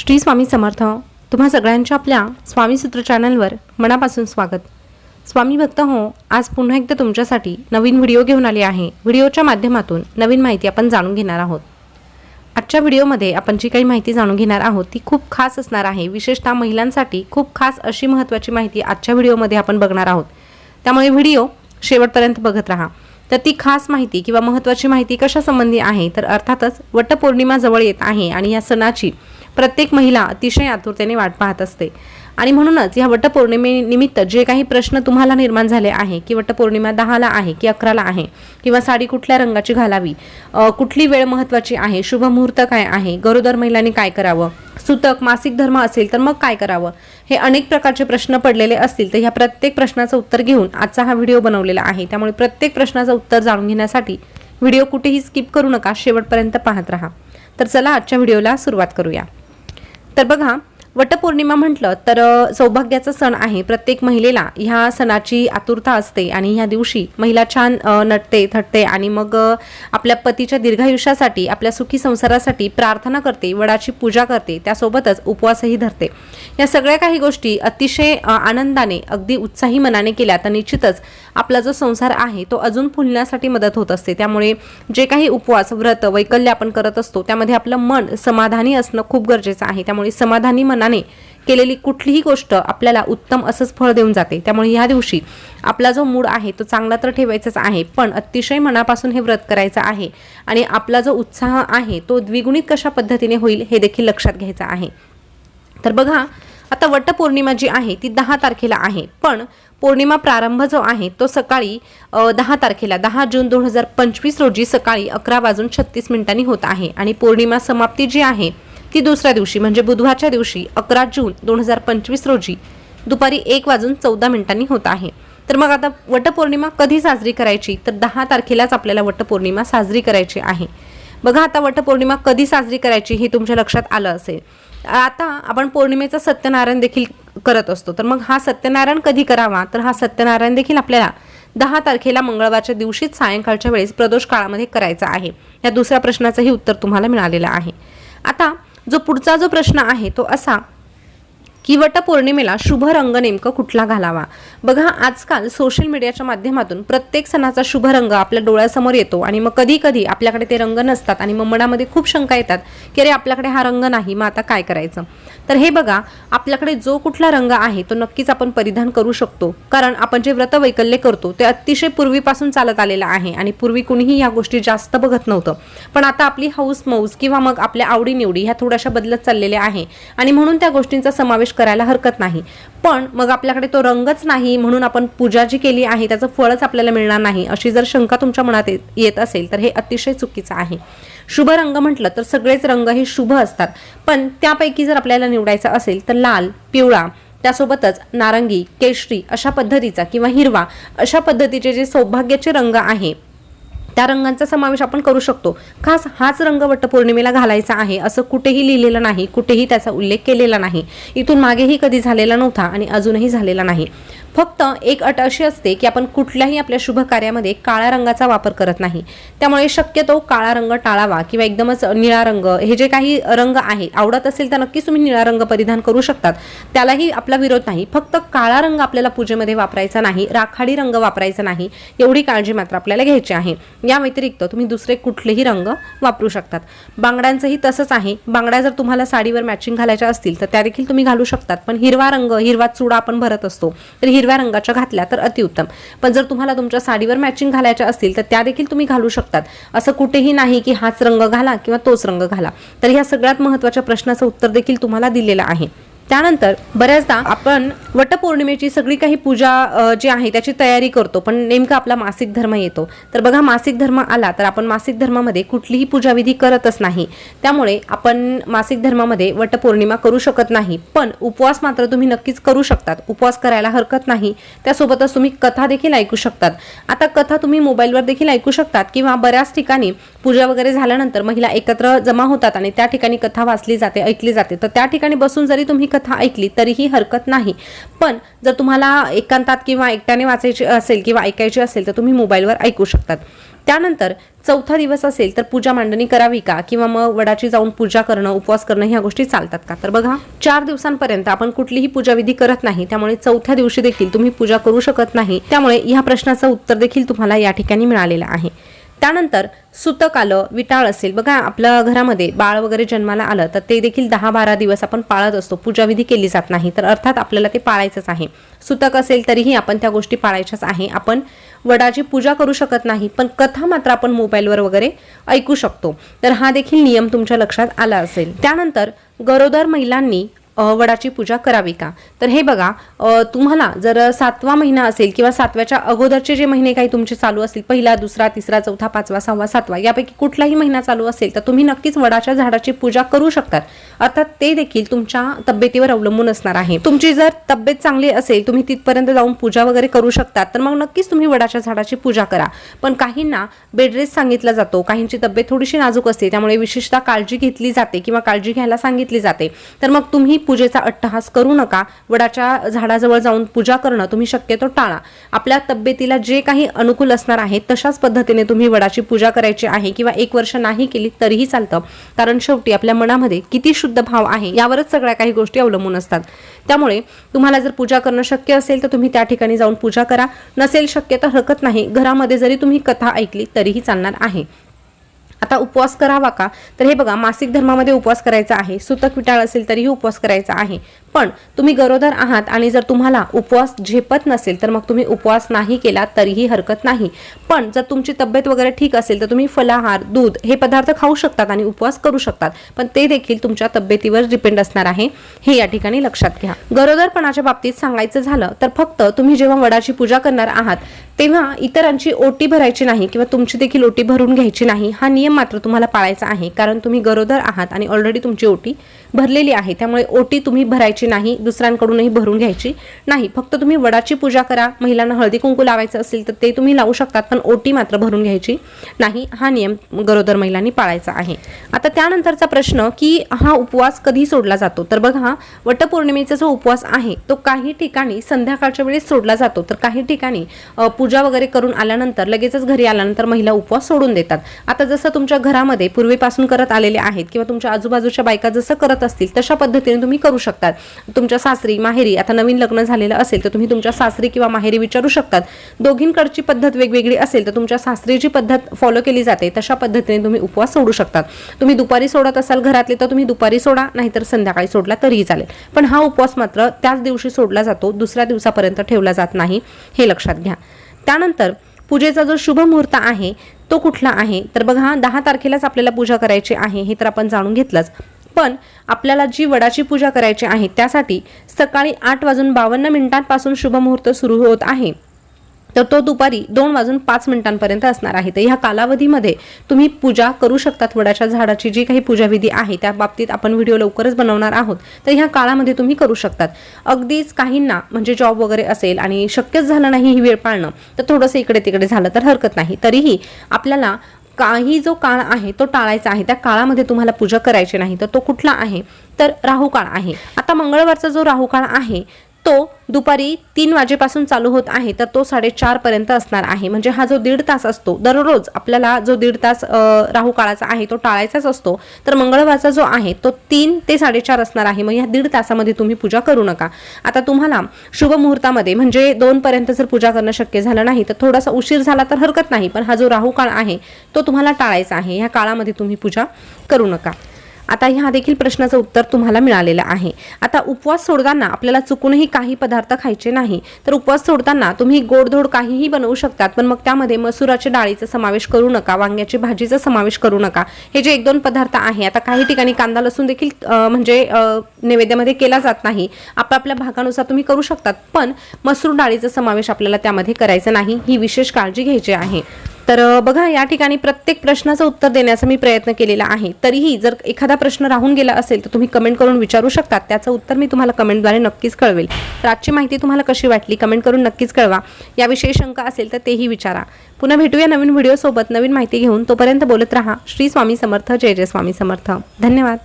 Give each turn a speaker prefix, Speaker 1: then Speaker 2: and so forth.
Speaker 1: श्री स्वामी समर्थ तुम्हा सगळ्यांच्या आपल्या स्वामी सूत्र चॅनलवर मनापासून स्वागत. स्वामी भक्त हो आज पुन्हा एकदा तुमच्यासाठी नवीन व्हिडिओ घेऊन आले आहे. व्हिडिओच्या माध्यमातून नवीन माहिती आपण जाणून घेणार आहोत. आजच्या व्हिडिओमध्ये आपण जी काही माहिती जाणून घेणार आहोत ती खूप खास असणार आहे. विशेषतः महिलांसाठी खूप खास अशी महत्त्वाची माहिती आजच्या व्हिडिओमध्ये आपण बघणार आहोत. त्यामुळे व्हिडिओ शेवटपर्यंत बघत राहा. तर ती खास माहिती किंवा महत्त्वाची माहिती कशासंबंधी आहे तर अर्थातच वटपौर्णिमा जवळ येत आहे आणि या सणाची प्रत्येक महिला अतिशय आतुरतेने वाट पाहत असते. आणि म्हणूनच या वटपौर्णिमेनिमित्त जे काही प्रश्न तुम्हाला निर्माण झाले आहे की वटपौर्णिमा दहाला आहे की अकराला आहे किंवा साडी कुठल्या रंगाची घालावी कुठली वेळ महत्त्वाची आहे शुभ मुहूर्त काय आहे गरोदर महिलांनी काय करावं सुतक मासिक धर्म असेल तर मग काय करावं हे अनेक प्रकारचे प्रश्न पडलेले असतील तर ह्या प्रत्येक प्रश्नाचं उत्तर घेऊन आजचा हा व्हिडिओ बनवलेला आहे. त्यामुळे प्रत्येक प्रश्नाचं उत्तर जाणून घेण्यासाठी व्हिडिओ कुठेही स्किप करू नका शेवटपर्यंत पाहत राहा. तर चला आजच्या व्हिडिओला सुरुवात करूया. तर बघा वटपौर्णिमा म्हटलं तर सौभाग्याचा सण आहे. प्रत्येक महिलेला ह्या सणाची आतुरता असते आणि ह्या दिवशी महिला छान नटते थटते आणि मग आपल्या पतीच्या दीर्घायुष्यासाठी आपल्या सुखी संसारासाठी प्रार्थना करते वडाची पूजा करते त्यासोबतच उपवासही धरते. या सगळ्या काही गोष्टी अतिशय आनंदाने अगदी उत्साही मनाने केल्या तर निश्चितच आपला जो संसार आहे तो अजून फुलण्यासाठी मदत होत असते. त्यामुळे जे काही उपवास व्रत वैकल्य आपण करत असतो त्यामध्ये आपलं मन समाधानी असणं खूप गरजेचं आहे. त्यामुळे समाधानी मनाने केलेली कुठलीही गोष्ट आपल्याला उत्तम असंच फळ देऊन जाते. त्यामुळे ह्या दिवशी आपला जो मूड आहे तो चांगला तर ठेवायचाच आहे पण अतिशय मनापासून हे व्रत करायचं आहे आणि आपला जो उत्साह आहे तो द्विगुणित कशा पद्धतीने होईल हे देखील लक्षात घ्यायचं आहे. तर बघा आता वटपौर्णिमा जी आहे ती दहा तारखेला आहे पण पौर्णिमा प्रारंभ जो आहे तो सकाळी दहा तारखेला दहा जून दोन हजार पंचवीस रोजी सकाळी अकरा वाजून छत्तीस मिनिटांनी होत आहे. आणि पौर्णिमा समाप्ती जी आहे ती दुसऱ्या दिवशी म्हणजे बुधवारच्या दिवशी अकरा जून दोन हजार पंचवीस रोजी दुपारी एक वाजून चौदा मिनिटांनी होत आहे. तर मग आता वटपौर्णिमा कधी साजरी करायची? तर दहा तारखेलाच आपल्याला वटपौर्णिमा साजरी करायची आहे. बघा आता वटपौर्णिमा कधी साजरी करायची हे तुमच्या लक्षात आलं असेल. आता आपण पौर्णिमेचं सत्यनारायण देखील करत असतो. तर मग हा सत्यनारायण कधी करावा? तर हा सत्यनारायण देखील आपल्याला दहा तारखेला मंगळवारच्या दिवशीच सायंकाळच्या वेळेस प्रदोष काळामध्ये करायचा आहे. या दुसऱ्या प्रश्नाचंही उत्तर तुम्हाला मिळालेलं आहे. आता जो पुढचा जो प्रश्न आहे तो असा की वटपौर्णिमेला शुभ रंग नेमकं कुठला घालावा? बघा आजकाल सोशल मीडियाच्या माध्यमातून प्रत्येक सणाचा शुभ रंग आपल्या डोळ्यासमोर येतो आणि मग कधी कधी आपल्याकडे ते रंग नसतात आणि मग मनामध्ये खूप शंका येतात की अरे आपल्याकडे हा रंग नाही मग आता काय करायचं? तर हे बघा आपल्याकडे जो कुठला रंग आहे तो नक्कीच आपण परिधान करू शकतो. कारण आपण जे व्रत वैकल्य करतो ते अतिशय पूर्वीपासून चालत आलेलं आहे आणि पूर्वी कुणीही या गोष्टी जास्त बघत नव्हतं. पण आता आपली हौस मौज किंवा मग आपल्या आवडीनिवडी ह्या थोड्याशा बदलत चाललेल्या आहे आणि म्हणून त्या गोष्टींचा समावेश करायला हरकत नाही. पण मग आपल्याकडे तो रंगच नाही म्हणून आपण पूजा जी केली आहे त्याचं फळच आपल्याला मिळणार नाही अशी जर शंका तुमच्या मनात येत- येत असेल तर हे अतिशय चुकीचं आहे. शुभ रंग म्हटलं तर सगळेच रंग हे शुभ असतात. पण त्यापैकी जर आपल्याला निवडायचं असेल तर लाल पिवळा त्यासोबतच नारंगी केशरी अशा पद्धतीचा किंवा हिरवा अशा पद्धतीचे जे सौभाग्याचे रंग आहे त्या रंगांचा समावेश आपण करू शकतो. खास हाच रंग वटपौर्णिमेला घालायचा आहे असं कुठेही लिहिलेलं नाही कुठेही त्याचा उल्लेख केलेला नाही. इथून मागेही कधी झालेला नव्हता आणि अजूनही झालेला नाही. फक्त एक अट अशी असते की आपण कुठल्याही आपल्या शुभ कार्यामध्ये काळ्या रंगाचा वापर करत नाही. त्यामुळे शक्यतो काळा रंग टाळावा किंवा एकदमच निळा रंग हे जे काही रंग आहे आवडत असेल तर नक्कीच तुम्ही निळा रंग परिधान करू शकतात. त्यालाही आपला विरोध नाही. फक्त काळा रंग आपल्याला पूजेमध्ये वापरायचा नाही राखाडी रंग वापरायचा नाही एवढी काळजी मात्र आपल्याला घ्यायची आहे. या व्यतिरिक्त तुम्ही दुसरे कुठलेही रंग वापरू शकतात. बांगड्यांचंही तसंच आहे. बांगड्या जर तुम्हाला साडीवर मॅचिंग घालायच्या असतील तर त्या देखील तुम्ही घालू शकतात. पण हिरवा रंग हिरवा चुडा आपण भरत असतो तर हिरव्या रंगाच्या घातल्या तर अतिउत्तम. पण जर तुम्हाला तुमच्या साडीवर मॅचिंग घालायच्या असतील तर त्या देखील तुम्ही घालू शकतात. असं कुठेही नाही की हाच रंग घाला किंवा तोच रंग घाला. तर ह्या सगळ्यात महत्त्वाच्या प्रश्नाचं उत्तर देखील तुम्हाला दिलेलं आहे. त्यानंतर बऱ्याचदा आपण वटपौर्णिमेची सगळी काही पूजा जी आहे त्याची तयारी करतो पण नेमका आपला मासिक धर्म येतो. तर बघा मासिक धर्म आला तर आपण मासिक धर्मामध्ये कुठलीही पूजाविधी करतच नाही. त्यामुळे आपण मासिक धर्मामध्ये वटपौर्णिमा करू शकत नाही. पण उपवास मात्र तुम्ही नक्कीच करू शकतात. उपवास करायला हरकत नाही. त्यासोबतच तुम्ही कथा देखील ऐकू शकतात. आता कथा तुम्ही मोबाईलवर देखील ऐकू शकतात किंवा बऱ्याच ठिकाणी पूजा वगैरे झाल्यानंतर महिला एकत्र जमा होतात आणि त्या ठिकाणी कथा वाचली जाते ऐकली जाते. तर त्या ठिकाणी बसून जरी तुम्ही कथा ऐकली तरीही हरकत नाही. पण जर तुम्हाला एकांतात किंवा एकट्याने वाचायची असेल किंवा ऐकायची असेल तर तुम्ही मोबाईलवर ऐकू शकतात. त्यानंतर चौथा दिवस असेल तर पूजा मांडणी करावी का? किंवा मग वडाची जाऊन पूजा करणं उपवास करणं ह्या गोष्टी चालतात का? तर बघा चार दिवसांपर्यंत आपण कुठलीही पूजाविधी करत नाही त्यामुळे चौथ्या दिवशी देखील तुम्ही पूजा करू शकत नाही. त्यामुळे ह्या प्रश्नाचं उत्तर देखील तुम्हाला या ठिकाणी मिळालेलं आहे. त्यानंतर सुतक आलं विटाळ असेल. बघा आपल्या घरामध्ये बाळ वगैरे जन्माला आलं तर ते देखील दहा बारा दिवस आपण पाळत असतो. पूजाविधी केली जात नाही तर अर्थात आपल्याला ते पाळायचंच आहे. सुतक असेल तरीही आपण त्या गोष्टी पाळायच्याच आहे. आपण वडाची पूजा करू शकत नाही पण कथा मात्र आपण मोबाईलवर वगैरे ऐकू शकतो. तर हा देखील नियम तुमच्या लक्षात आला असेल. त्यानंतर गरोदर महिलांनी वडाची पूजा करावी का? तर हे बघा तुम्हाला जर सातवा महिना असेल किंवा सातव्याच्या अगोदरचे जे महिने काही तुमचे चालू असतील पहिला दुसरा तिसरा चौथा पाचवा सहावा सातवा यापैकी कुठलाही महिना चालू असेल तर तुम्ही नक्कीच वडाच्या झाडाची पूजा करू शकतात. अर्थात ते देखील तुमच्या तब्येतीवर अवलंबून असणार आहे. तुमची जर तब्येत चांगली असेल तुम्ही तिथपर्यंत जाऊन पूजा वगैरे करू शकतात तर मग नक्कीच तुम्ही वडाच्या झाडाची पूजा करा. पण काहींना बेडरेस्ट सांगितला जातो काहींची तब्येत थोडीशी नाजूक असते त्यामुळे विशेषतः काळजी घेतली जाते किंवा काळजी घ्यायला सांगितली जाते. तर मग तुम्ही पूजेचा अट्टहास करू नका. वडाच्या झाडाजवळ जाऊन पूजा करणं तुम्ही शक्यतो टाळा. आपल्या तब्येतीला जे काही अनुकूल असणार आहे तशाच पद्धतीने तुम्ही वडाची पूजा करायची आहे किंवा एक वर्ष नाही केली तरीही चालतं. कारण शेवटी आपल्या मनामध्ये किती शुद्ध भाव आहे यावरच सगळ्या काही गोष्टी अवलंबून असतात. त्यामुळे तुम्हाला जर पूजा करणं शक्य असेल तर तुम्ही त्या ठिकाणी जाऊन पूजा करा. नसेल शक्य तर हरकत नाही. घरामध्ये जरी तुम्ही कथा ऐकली तरीही चालणार आहे. आता उपवास करावा का? तर हे बघा मासिक धर्मामध्ये उपवास करायचा आहे. सुतक विटाळ असेल तरीही उपवास करायचा आहे. पण तुम्ही गरोदर आहात आणि जर तुम्हाला उपवास झेपत नसेल तर मग तुम्ही उपवास नाही केला तरीही हरकत नाही. पण जर तुमची तब्येत वगैरे ठीक असेल तर तुम्ही फलाहार दूध हे पदार्थ खाऊ शकतात आणि उपवास करू शकतात. पण ते देखील तुमच्या तब्येतीवर डिपेंड असणार आहे. हे या ठिकाणी लक्षात घ्या. गरोदरपणाच्या बाबतीत सांगायचं झालं तर फक्त तुम्ही जेव्हा वडाची पूजा करणार आहात तेव्हा इतरांची ओटी भरायची नाही किंवा तुमची देखील ओटी भरून घ्यायची नाही हा नियम मात्र तुम्हाला पाळायचा आहे. कारण तुम्ही गरोदर आहात आणि ऑलरेडी तुमची ओटी भरलेली आहे. त्यामुळे ओटी तुम्ही भरायची नाही दुसऱ्यांकडूनही भरून घ्यायची नाही. फक्त तुम्ही वडाची पूजा करा महिलांना हळदी कुंकू लावायचं असेल तर ते तुम्ही लावू शकतात पण ओटी मात्र भरून घ्यायची नाही. हा नियम गरोदर महिलांनी पाळायचा आहे. आता त्यानंतरचा प्रश्न की हा उपवास कधी सोडला जातो? तर बघा वटपौर्णिमेचा जो उपवास आहे तो काही ठिकाणी संध्याकाळच्या वेळेस सोडला जातो. तर काही ठिकाणी पूजा वगैरे करून आल्यानंतर लगेचच घरी आल्यानंतर महिला उपवास सोडून देतात. आता जसं तुमच्या घरामध्ये पूर्वीपासून करत आलेले आहेत किंवा तुमच्या आजूबाजूच्या बायका जसं करत असतील तशा पद्धतीने तुम्ही करू शकतात. तुमच्या सासरी माहेरी आता नवीन लग्न झालेलं असेल तर तुम्ही तुमच्या सासरी किंवा माहेरी विचारू शकतात. दोघींकडची पद्धत वेगवेगळी असेल तर तुमच्या सासरी जी पद्धत फॉलो केली जाते. तशा पद्धतीने तुम्ही उपवास सोडू शकतात. तुम्ही दुपारी सोडत असाल घरातले तर तुम्ही दुपारी सोडा नाहीतर संध्याकाळी सोडला तरीही चालेल. पण हा उपवास मात्र त्याच दिवशी सोडला जातो दुसऱ्या दिवसापर्यंत ठेवला जात नाही हे लक्षात घ्या. त्यानंतर पूजेचा जो शुभ मुहूर्त आहे तो कुठला आहे? तर बघा दहा तारखेलाच आपल्याला पूजा करायची आहे हे तर आपण जाणून घेतलंच. पण आपल्याला जी वडाची पूजा करायची आहे त्यासाठी सकाळी आठ वाजून बावन्न मिनिटांपासून शुभमुहूर्त सुरू होत आहे. तर तो दुपारी दोन वाजून पाच मिनिटांपर्यंत असणार आहे. तर ह्या कालावधीमध्ये तुम्ही पूजा करू शकतात वडाच्या झाडाची जी काही पूजाविधी आहे त्या बाबतीत आपण व्हिडिओ लवकरच बनवणार आहोत. तर ह्या काळामध्ये तुम्ही करू शकतात. अगदीच काहींना म्हणजे जॉब वगैरे असेल आणि शक्यच झालं नाही ही वेळ पाळणं तर थोडंसं इकडे तिकडे झालं तर हरकत नाही. तरीही आपल्याला काही जो काळ आहे तो टाळायचा आहे. त्या काळामध्ये तुम्हाला पूजा करायची नाही तर तो कुठला आहे? तर राहू काळ आहे. आता मंगळवारचा जो राहू काळ आहे तो दुपारी तीन वाजेपासून चालू होत आहे तर तो साडेचारपर्यंत असणार आहे. म्हणजे हा जो दीड तास असतो दररोज आपल्याला जो दीड तास राहू काळाचा आहे तो टाळायचाच असतो. तर मंगळवारचा जो आहे तो तीन ते साडेचार असणार आहे. मग या दीड तासामध्ये तुम्ही पूजा करू नका. आता तुम्हाला शुभ मुहूर्तामध्ये म्हणजे दोनपर्यंत जर पूजा करणं शक्य झालं नाही तर थोडासा उशीर झाला तर हरकत नाही पण हा जो राहू काळ आहे तो तुम्हाला टाळायचा आहे. ह्या काळामध्ये तुम्ही पूजा करू नका. आता ह्या देखील प्रश्नाचं उत्तर तुम्हाला मिळालेलं आहे. आता उपवास सोडताना आपल्याला चुकूनही काही पदार्थ खायचे नाही. तर उपवास सोडताना तुम्ही गोडधोड काहीही बनवू शकतात पण मग त्यामध्ये मसुराच्या डाळीचा समावेश करू नका वांग्याची भाजीचा समावेश करू नका. हे जे एक दोन पदार्थ आहे आता काही ठिकाणी कांदा लसूण देखील म्हणजे नैवेद्यामध्ये केला जात नाही. आपापल्या भागानुसार तुम्ही करू शकतात पण मसूर डाळीचा समावेश आपल्याला त्यामध्ये करायचा नाही. ही विशेष काळजी घ्यायची आहे. तर बघा या ठिकाणी प्रत्येक प्रश्नाचं उत्तर देण्याचा मी प्रयत्न केलेला आहे. तरीही जर एखादा प्रश्न राहून गेला असेल तर तुम्ही कमेंट करून विचारू शकता. त्याचं उत्तर मी तुम्हाला कमेंटद्वारे नक्कीच कळवेल. तर आजची माहिती तुम्हाला कशी वाटली? कमेंट करून नक्कीच कळवा. याविषयी शंका असेल तर तेही विचारा. पुन्हा भेटूया नवीन व्हिडिओसोबत. नवीन माहिती घेऊन तोपर्यंत बोलत राहा. श्री स्वामी समर्थ. जय जय स्वामी समर्थ. धन्यवाद.